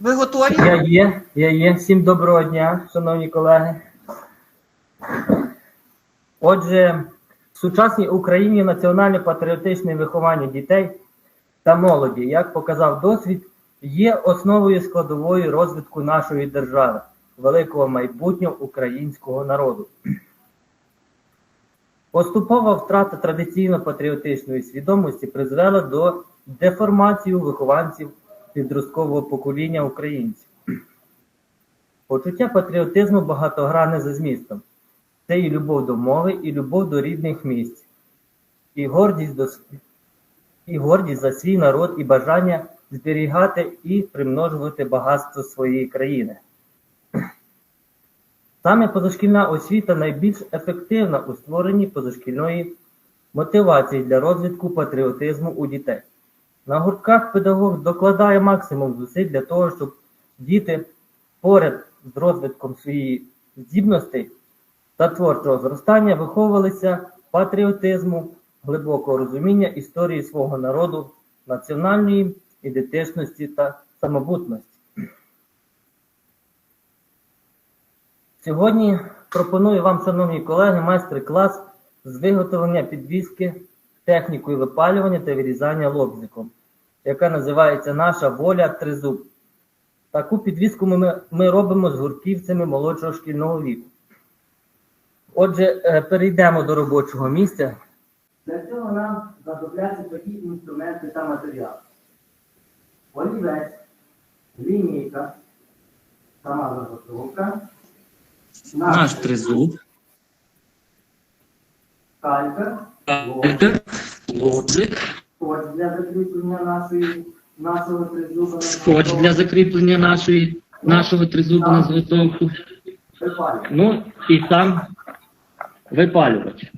Ви готові? Я є, я є. Всім доброго дня, шановні колеги. Отже, в сучасній Україні національно-патріотичне виховання дітей та молоді, як показав досвід, є основою складовою розвитку нашої держави, великого майбутнього українського народу. Поступова втрата традиційно-патріотичної свідомості призвела до деформації вихованців підросткового покоління українців. Почуття патріотизму багатогранне за змістом. Це і любов до мови, і любов до рідних місць, і гордість, до, і гордість за свій народ, і бажання зберігати і примножувати багатство своєї країни. Саме позашкільна освіта найбільш ефективна у створенні позашкільної мотивації для розвитку патріотизму у дітей. На гуртках педагог докладає максимум зусиль для того, щоб діти поряд з розвитком своїх здібностей та творчого зростання виховувалися патріотизму, глибокого розуміння історії свого народу, національної ідентичності та самобутності. Сьогодні пропоную вам, шановні колеги, майстер-клас з виготовлення підвіски технікою випалювання та вирізання лобзиком, яка називається Наша воля тризуб. Таку підвіску ми, ми робимо з гуртківцями молодшого шкільного віку. Отже, е, перейдемо до робочого місця. Для цього нам знадобляться такі інструменти та матеріали. Олівець, лінійка, сама заготовка, Наш тризуб, калька, калька, лоджик, скотч для закріплення нашої, нашого тризуба на випалювання. Ну і сам випалювач.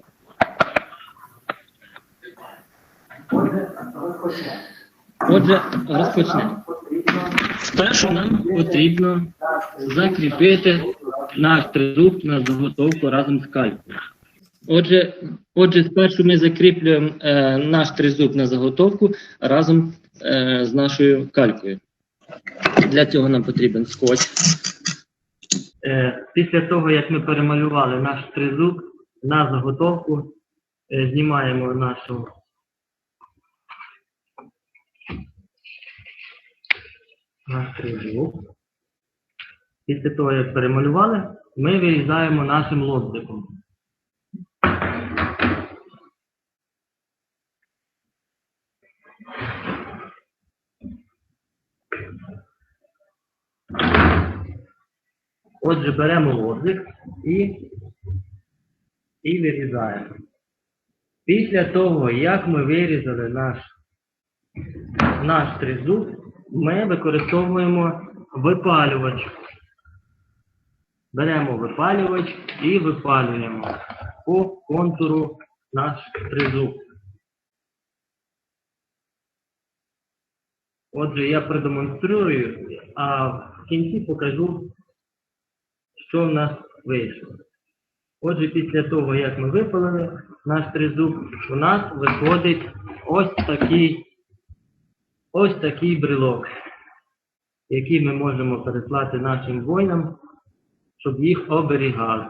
Отже, розпочнемо. Спершу нам потрібно закріпити наш тризуб на заготовку разом з калькою. Отже, отже, спершу ми закріплюємо е, наш тризуб на заготовку разом е, з нашою калькою. Для цього нам потрібен скотч. Е, після того, як ми перемалювали наш тризуб на заготовку, е, знімаємо нашу наш тризуб. Після того, як перемалювали, ми вирізаємо нашим лобзиком. Отже, беремо лобзик і, і вирізаємо. Після того, як ми вирізали наш, наш тризуб, ми використовуємо випалювач. Беремо випалювач і випалюємо по контуру наш тризуб. Отже, я продемонструю, а в кінці покажу, що в нас вийшло. Отже, після того, як ми випалили наш тризуб, у нас виходить ось такий, ось такий брелок, який ми можемо переслати нашим воїнам, щоб їх оберігали.